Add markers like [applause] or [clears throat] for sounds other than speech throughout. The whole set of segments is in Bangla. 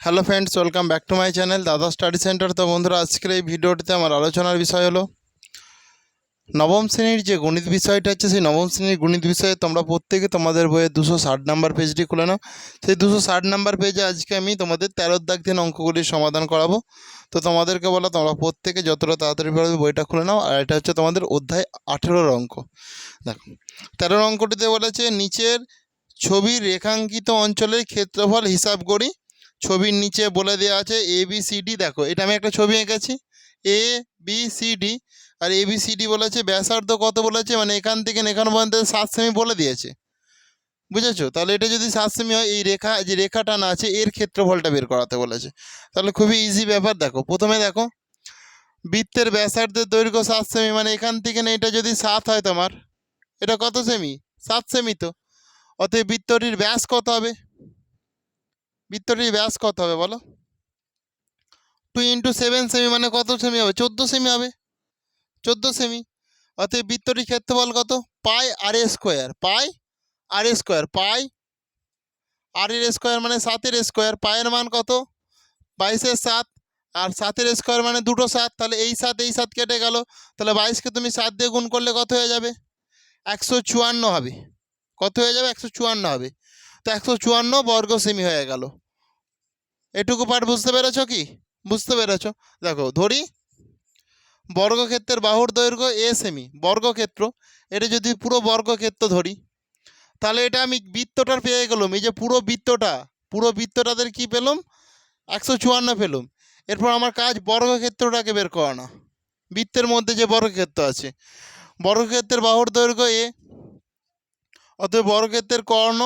Hello friends welcome back to my channel Dada study centre তো বন্ধুরা, আজকের এই ভিডিওটিতে আমার আলোচনার বিষয় হলো, নবম শ্রেণির যে গণিত বিষয়টা হচ্ছে, সেই নবম শ্রেণির গণিত বিষয়ে তোমরা প্রত্যেকে তোমাদের বইয়ে দুশো ষাট নাম্বার পেজটি খুলে নাও। সেই দুশো ষাট নাম্বার পেজে আজকে আমি তোমাদের তেরোর দাগ দিন অঙ্কগুলির সমাধান করাবো। তো তোমাদেরকে বলা, তোমরা প্রত্যেকে যতটা তাড়াতাড়ি পারবে বইটা খুলে নাও, আর এটা হচ্ছে তোমাদের অধ্যায় আঠেরোর অঙ্ক। দেখো, তেরোর অঙ্কটিতে বলেছে, নিচের ছবির রেখাঙ্কিত অঞ্চলের ক্ষেত্রফল হিসাব করি। ছবির নিচে বলে দেওয়া আছে এ বি সি ডি দেখো, এটা আমি একটা ছবি এঁকেছি। এ বি সি ডি আর এ বি সি ডি বলেছে, ব্যাসার্ধ কত বলেছে? মানে এখান থেকে এখান পর্যন্ত সাত সেমি বলে দিয়েছে। বুঝেছ? তাহলে এটা যদি সাত সেমি হয়, এই রেখা, যে রেখাটা না আছে, এর ক্ষেত্রফলটা বের করাতে বলেছে। তাহলে খুবই ইজি ব্যাপার। দেখো, প্রথমে দেখো, বৃত্তের ব্যাসার্ধের দৈর্ঘ্য সাত সেমি মানে এখান থেকে না, এটা যদি সাত হয় তোমার, এটা কত সেমি? সাত সেমি তো। অতএব বৃত্তটির ব্যাস কত হবে? বৃত্তটির ব্যাস কত হবে বলো? টু ইন্টু সেভেন সেমি মানে কত সেমি হবে? চোদ্দ সেমি হবে। চোদ্দ সেমি অতএব বৃত্তটির ক্ষেত্রফল কত? পাই আর এ স্কোয়ার পাই আর এ স্কোয়ার পাই আর এর স্কোয়ার মানে সাতের স্কোয়ার পায়ের মান কত? বাইশের সাত। আর সাতের স্কোয়ার মানে দুটো সাত। তাহলে এই সাত এই সাত কেটে গেল। তাহলে বাইশকে তুমি সাত দিয়ে গুণ করলে কত হয়ে যাবে? একশো চুয়ান্ন হবে। কত হয়ে যাবে? একশো চুয়ান্ন হবে। তো একশো চুয়ান্ন বর্গ সেমি হয়ে গেল। এটুকু পাঠ বুঝতে পেরেছ কি? বুঝতে পেরেছ? দেখো, ধরি, বর্গক্ষেত্রের বাহুর দৈর্ঘ্য এ সেমি, বর্গক্ষেত্র। এটা যদি পুরো বর্গক্ষেত্র ধরি, তাহলে এটা আমি বৃত্তটার পেয়ে গেলাম। এই যে পুরো বৃত্তটা, পুরো বৃত্তটাদের কি পেলাম? একশো চুয়ান্ন পেলাম। এরপর আমার কাজ বর্গক্ষেত্রটাকে বের করানো। বৃত্তের মধ্যে যে বর্গক্ষেত্র আছে, বর্গক্ষেত্রের বাহুর দৈর্ঘ্য এ অতএব বর্গক্ষেত্রের কর্ণ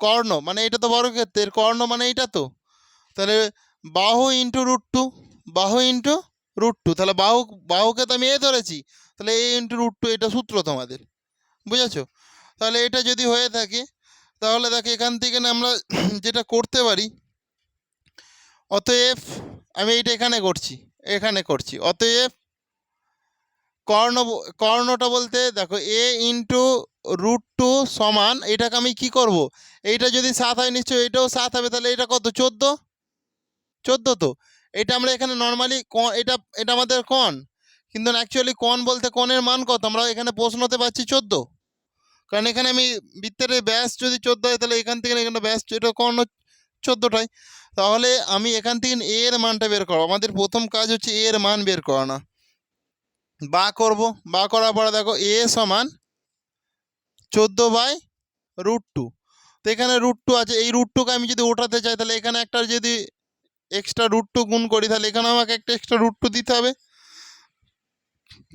কর্ণ মানে এটা তো বর্গক্ষেত্রের, কর্ণ মানে এইটা তো। তাহলে বাহু ইন্টু রুট টু বাহু ইন্টু রুট টু তাহলে বাহু, বাহুকে তো আমি এ ধরেছি, তাহলে এ ইন্টু রুট টু এটা সূত্র তোমাদের, বুঝেছ? তাহলে এটা যদি হয়ে থাকে, তাহলে দেখো এখান থেকে না আমরা [clears throat] যেটা করতে পারি, অতএব আমি এইটা এখানে করছি এখানে করছি, অতএব কর্ণ, কর্ণটা বলতে দেখো এ ইন্টু রুট টু সমান, এটাকে আমি কি করব? এইটা যদি সাত হয় নিশ্চয়ই এটাও সাত হবে, তাহলে এটা কত? চোদ্দ? চোদ্দ তো? এটা আমরা এখানে নর্মালি এটা এটা আমাদের কন কিন্তু অ্যাকচুয়ালি কন বলতে কনের মান কত? আমরা এখানে প্রশ্নতে পাচ্ছি চোদ্দ। কারণ এখানে আমি বৃত্তের ব্যাস যদি চোদ্দ হয়, তাহলে এখান থেকে এখানে ব্যাস, এটা কর্ণ চোদ্দোটাই তাহলে আমি এখান থেকে এ এর মানটা বের করব। আমাদের প্রথম কাজ হচ্ছে এ এর মান বের করানো। বা করব, বা করার পরে দেখো এ সমান চোদ্দ বাই রুট টু। তো এখানে রুট টু আছে। এই রুট টুকে আমি যদি ওঠাতে চাই, তাহলে এখানে একটা যদি এক্সট্রা রুট টু গুণ করি, তাহলে এখানে আমাকে একটা এক্সট্রা রুট টু দিতে হবে।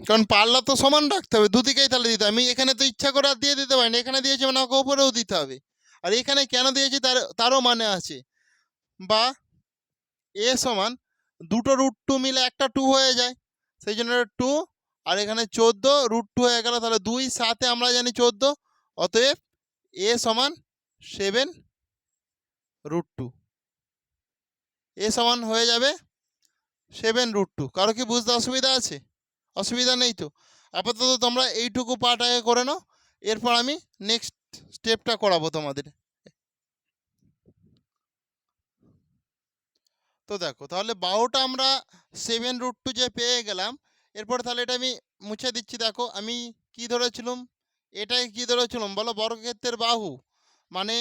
কারণ পাল্লা তো সমান রাখতে হবে, দুদিকেই তাহলে দিতে আমি এখানে তো ইচ্ছা করে আর দিয়ে দিতে পারি না। এখানে দিয়েছি মানে আমাকে ওপরেও দিতে হবে। আর এখানে কেন দিয়েছি? তার, তারও মানে আছে। বা এ সমান দুটো রুট টু মিলে একটা টু হয়ে যায়। সেই জন্য টু, আর এখানে চোদ্দ রুট টু হয়ে গেল। তাহলে দুই সাথে আমরা জানি চোদ্দ। অতএব এ সমান সেভেন রুট টু। এ সমান হয়ে যাবে সেভেন রুট টু। কারও কি বুঝতে অসুবিধা আছে? অসুবিধা নেই তো? আপাতত তোমরা এইটুকু পার্ট আগে করে নাও, এরপর আমি নেক্সট স্টেপটা করাবো তোমাদের। তো দেখো, তাহলে বাহুটা আমরা সেভেন রুট টু যে পেয়ে গেলাম, এরপর তাহলে এটা আমি মুছে দিচ্ছি। দেখো, আমি কি ধরেছিলাম? এটাই কি ধরেছিলাম? বলো বর্গক্ষেত্রের বাহু। মানে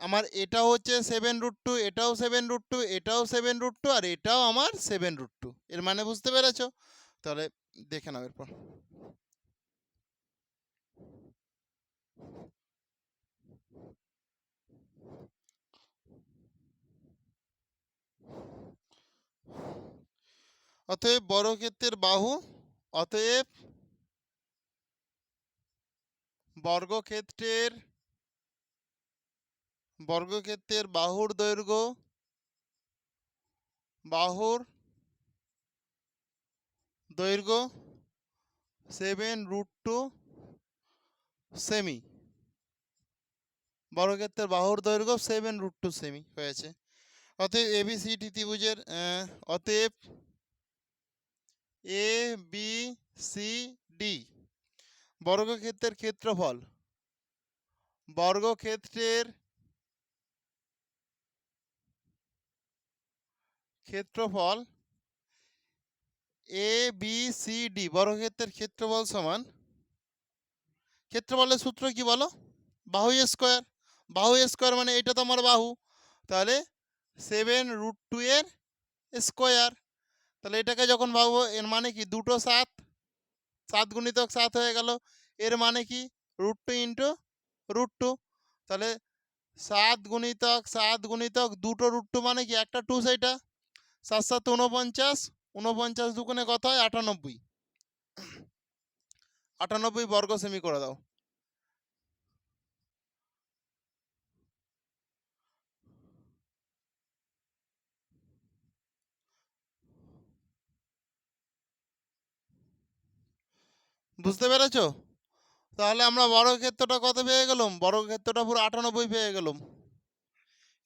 আমার এটা হচ্ছে সেভেন রুট টু এটাও সেভেন রুট টু এটাও সেভেন রুট টু আর এটাও আমার সেভেন রুট টু এর মানে বুঝতে পেরেছ? তাহলে দেখে নাও এরপর। অতএব বড় ক্ষেত্রের বাহু, অতএব বর্গক্ষেত্রের বর্গক্ষেত্রের বাহুর দৈর্ঘ্য বাহুর দৈর্ঘ্য সেভেন রুট টু সেমি বর্গক্ষেত্রের বাহুর দৈর্ঘ্য সেভেন রুট টু সেমি হয়েছে। অতএব এ এবিসিডি ত্রিভুজের অতএব এ বি সি ডি বর্গক্ষেত্রের ক্ষেত্রফল। বর্গক্ষেত্রের ক্ষেত্রফল এ বি সি ডি বর্গক্ষেত্রের ক্ষেত্রফল সমান ক্ষেত্রফলের সূত্র কি বলো? বাহু স্কোয়ার। বাহু স্কোয়ার মানে এটা তো আমার বাহু। তাহলে সেভেন রুট টু এর স্কোয়ার। তাহলে এটাকে যখন ভাববো এর মানে কি? দুটো সাত সাত গুণিতক সাত হয়ে গেল। এর মানে কি? Root two into root two তাহলে সাত গুণিতক সাত গুণিতক দুটো রুট টু মানে কি? একটা টু সেইটা সাত সাত উনপঞ্চাশ উনপঞ্চাশ দুগুণে কত হয়? আটানব্বই। আটানব্বই বর্গ সেমি করে দাও। বুঝতে পেরেছ? তাহলে আমরা বর্গক্ষেত্রটা কত পেয়ে গেলাম? বর্গক্ষেত্রটা পুরো আটানব্বই পেয়ে গেলাম।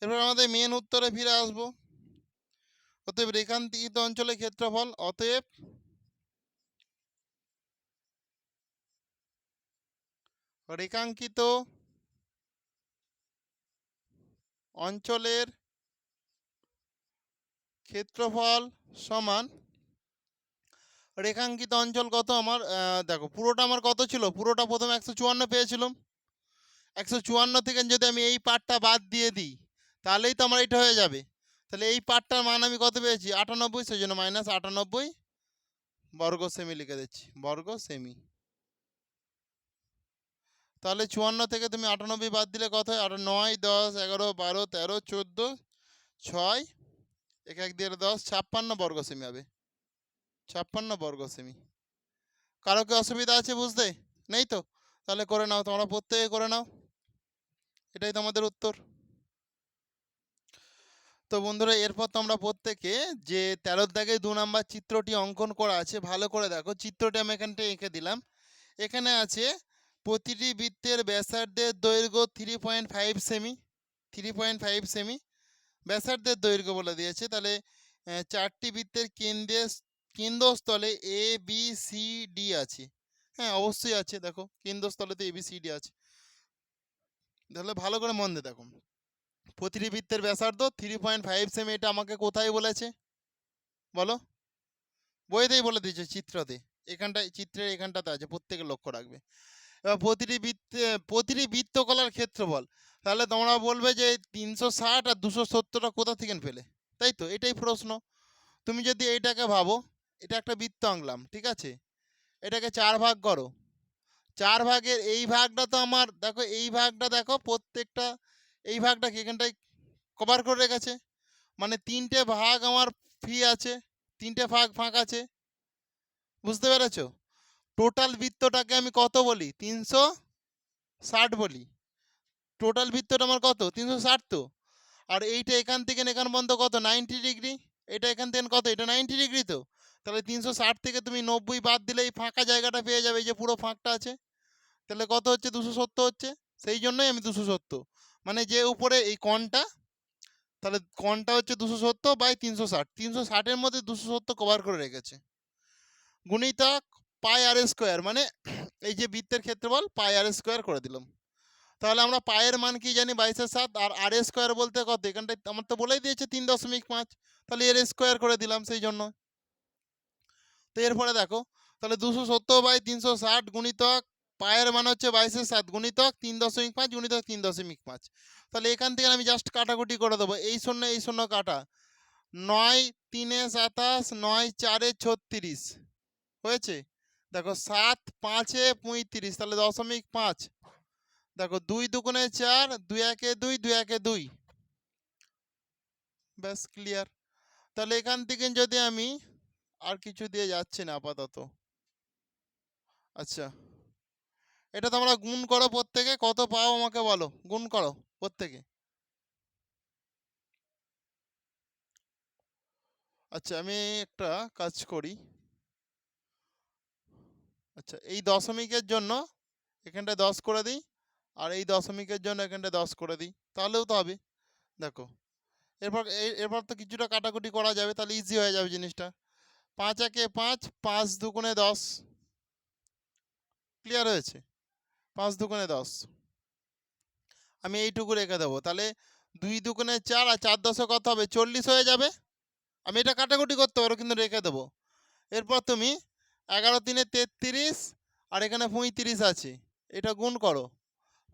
এরপর আমাদের মেন উত্তরে ফিরে আসব। অতএব রেখান্তিত অঞ্চলের ক্ষেত্রফল, অতএব রেখাঙ্কিত অঞ্চলের ক্ষেত্রফল সমান রেখাঙ্কিত অঞ্চল কত? আমার দেখো, পুরোটা আমার কত ছিল? পুরোটা প্রথমে একশো চুয়ান্ন পেয়েছিলাম। একশো চুয়ান্ন থেকে যদি আমি এই পার্টটা বাদ দিয়ে দিই, তাহলেই তো আমার এটা হয়ে যাবে। তাহলে এই পার্টটার মান আমি কত পেয়েছি? আটানব্বই সেই জন্য মাইনাস আটানব্বই বর্গ সেমি লিখে দিচ্ছি, বর্গ সেমি। তাহলে চুয়ান্ন থেকে তুমি আটানব্বই বাদ দিলে কত হয়? আট, নয়, দশ, এগারো, বারো, তেরো, চোদ্দ, ছয়, এক এক দিয়ে দশ, ছাপ্পান্ন বর্গ সেমি হবে। ছাপ্পান্ন বর্গ সেমি। কারও কি অসুবিধা আছে বুঝতে? নেই তো? তাহলে করে নাও, তোমরা প্রত্যেকে করে নাও। এটাই তোমাদের উত্তর। তো বন্ধুরা, এরপর তোমরা প্রত্যেকে যে তেরোর দাগে দু নাম্বার চিত্রটি অঙ্কন করা আছে, ভালো করে দেখো। চিত্রটি আমি এখানটা এঁকে দিলাম। এখানে আছে, প্রতিটি বৃত্তের ব্যাসার্ধের দৈর্ঘ্য three point five semi. Three point five semi. ব্যাসার্ধের দৈর্ঘ্য বলে দিয়েছে। তাহলে চারটি বৃত্তের কেন্দ্রে কেন্দ্রস্থলে এ বি সি ডি আছে। হ্যাঁ অবশ্যই আছে, দেখো। কেন্দ্রস্থলে তো এ বি সি ডি আছে। তাহলে ভালো করে মন দিয়ে দেখো। প্রতিটি বৃত্তের ব্যাসার্ধ থ্রি পয়েন্ট ফাইভ সেমি এটা আমাকে কোথায় বলেছে? বলো। বইতেই বলে দিয়েছে চিত্রতে। এখানটায়, চিত্রের এখানটাতে আছে, প্রত্যেকে লক্ষ্য রাখবে। এবার প্রতিটি বৃত্ত প্রতিটি বৃত্তকলার ক্ষেত্রফল। তাহলে তোমরা বলবে যে তিনশো ষাট আর দুশো সত্তরটা কোথা থেকে পেলে? তাই তো? এটাই প্রশ্ন। তুমি যদি এইটাকে ভাবো এটা একটা বৃত্ত আঁকলাম ঠিক আছে? এটাকে চার ভাগ করো। চার ভাগের এই ভাগটা তো আমার, দেখো এই ভাগটা দেখো প্রত্যেকটা, এই ভাগটা কি এখানটায় কভার করে রেখেছে? মানে তিনটে ভাগ আমার ফি আছে, তিনটে ভাগ ফাঁক আছে, বুঝতে পেরেছ? টোটাল বৃত্তটাকে আমি কত বলি? তিনশো ষাট বলি। টোটাল বৃত্তটা আমার কত? তিনশো ষাট তো। আর এইটা এখান থেকে এখান পর্যন্ত কত? নাইনটি ডিগ্রি এটা এখান থেকে কত? এটা নাইনটি ডিগ্রি তো। তাহলে তিনশো ষাট থেকে তুমি নব্বই বাদ দিলে এই ফাঁকা জায়গাটা পেয়ে যাবে, এই যে পুরো ফাঁকটা আছে। তাহলে কত হচ্ছে? দুশো সত্তর হচ্ছে। সেই জন্যই আমি দুশো সত্তর। মানে যে উপরে এই কনটা, তাহলে কনটা হচ্ছে দুশো সত্তর বাই তিনশো ষাট। তিনশো ষাটের মধ্যে দুশো সত্তর কভার করে রেখেছে। গুণিতক পাই আর স্কোয়ার মানে এই যে বৃত্তের ক্ষেত্রফল পাই আর স্কোয়ার করে দিলাম। তাহলে আমরা পায়ের মান কি জানি? বাইশের সাত আর আর স্কোয়ার বলতে কত? এখানটায় আমার তো বলেই দিয়েছে তিন দশমিক পাঁচ। তাহলে এর স্কোয়ার করে দিলাম সেই জন্য। তো এরপরে দেখো, তাহলে দুশো সত্তর বাই তিনশো ষাট গুণিতক, পায়ের মান হচ্ছে বাইশের সাত গুণিতক, তিন দশমিক পাঁচ, গুণিতক তিন দশমিক পাঁচ। তাহলে এখান থেকে আমি জাস্ট কাটাকুটি করে দেবো। এই শূন্য এই শূন্য কাটা। নয় তিনে সাতাশ, নয় চারে ছত্রিশ। হয়েছে? দেখো, সাত পাঁচে পঁয়ত্রিশ, তাহলে দশমিক পাঁচ। দেখো, দুই দুগুণে চার, দুই একে দুই দুই একে দুই। ব্যাস ক্লিয়ার তাহলে এখান থেকে যদি আমি আর কিছু দিয়ে যাচ্ছে না আপাতত। আচ্ছা। এটা তোমরা গুণ করো প্রত্যেকে? কত পাও আমাকে বলো? গুণ করো প্রত্যেকে। আচ্ছা আমি একটা কাজ করি। আচ্ছা এই দশমিকের জন্য এখানটায় দশ করে দিই, আর এই দশমিকের জন্য এখানটায় দশ করে দিই। তাহলেও তো হবে। দেখো, এরপর এরপর তো কিছুটা কাটাকুটি করা যাবে, তাহলে ইজি হয়ে যাবে জিনিসটা। পাঁচ একে পাঁচ পাঁচ দুগুণে দশ। ক্লিয়ার হয়েছে? পাঁচ দুগুণে দশ। আমি এইটুকু রেখে দেবো। তাহলে দুই দুগুণে চার আর চার দশে কত হবে? চল্লিশ হয়ে যাবে? আমি এটা কাটাকুটি করতে পারো, কিন্তু রেখে দেবো। এরপর তুমি এগারো তিনে তেত্রিশ আর এখানে পঁয়ত্রিশ আছে। এটা গুণ করো।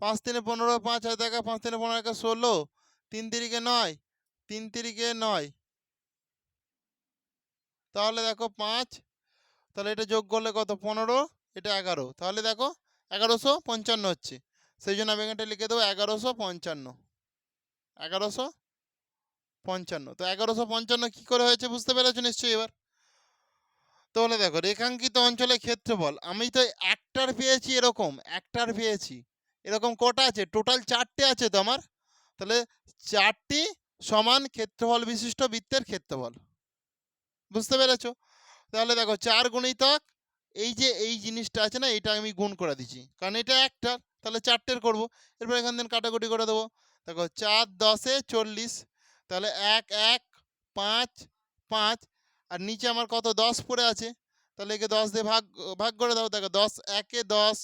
পাঁচ তিনে পনেরো, পাঁচ হাজার টাকা পাঁচ তিনে পনেরো, একা ষোলো। তিন তিরিকে নয়, তিন তিরিকে নয়। তাহলে দেখো পাঁচ, তাহলে এটা যোগ করলে কত? পনেরো, এটা এগারো। তাহলে দেখো এগারোশো পঞ্চান্ন হচ্ছে। সেই জন্য আমি এখানটা লিখে দেবো এগারোশো পঞ্চান্ন। এগারোশো পঞ্চান্ন। তো এগারোশো পঞ্চান্ন কী করে হয়েছে বুঝতে পেরেছ নিশ্চয়ই এবার? তাহলে দেখো রেখাঙ্কিত অঞ্চলে ক্ষেত্রফল, আমি তো একটার পেয়েছি এরকম, একটার পেয়েছি। এরকম কটা আছে? টোটাল চারটে আছে তো আমার? তাহলে চারটি সমান ক্ষেত্রফল বিশিষ্ট বৃত্তের ক্ষেত্রফল। বুঝতে পেরেছ? তাহলে দেখো চার গুণিতক এই যে এই জিনিসটা আছে না এটা আমি গুণ করে দিচ্ছি। কারণ এটা একটা, তাহলে চারটের করব। এরপর এখান থেকে কাটাকুটি করে দেবো। দেখো চার দশে চল্লিশ, তাহলে এক এক, পাঁচ পাঁচ, আর নিচে আমার কত? দশ পড়ে আছে। তাহলে একে দশ দিয়ে ভাগ ভাগ করে দাও। দেখো দশ, একে দশ,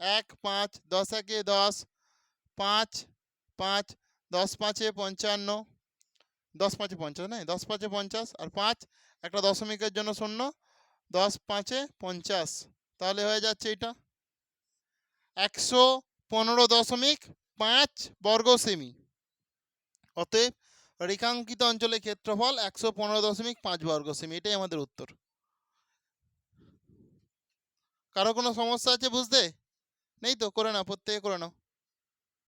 এক, পাঁচ, দশ, একে দশ, পাঁচ পাঁচ, দশ, পাঁচে পঞ্চান্ন, দশ, পাঁচে পঞ্চাশ নয় দশ, পাঁচে পঞ্চাশ, আর পাঁচ একটা দশমিকের জন্য শূন্য, দশ পাঁচে পঞ্চাশ। তাহলে হয়ে যাচ্ছে এটা একশো পনেরো দশমিক পাঁচ বর্গ সেমি অতএব রেখাঙ্কিত অঞ্চলের ক্ষেত্রফল একশো পনেরো দশমিক পাঁচ বর্গ সেমি এটাই আমাদের উত্তর। কারও কোনো সমস্যা আছে বুঝতে? নেই তো? করে নাও, প্রত্যেকে করে নাও।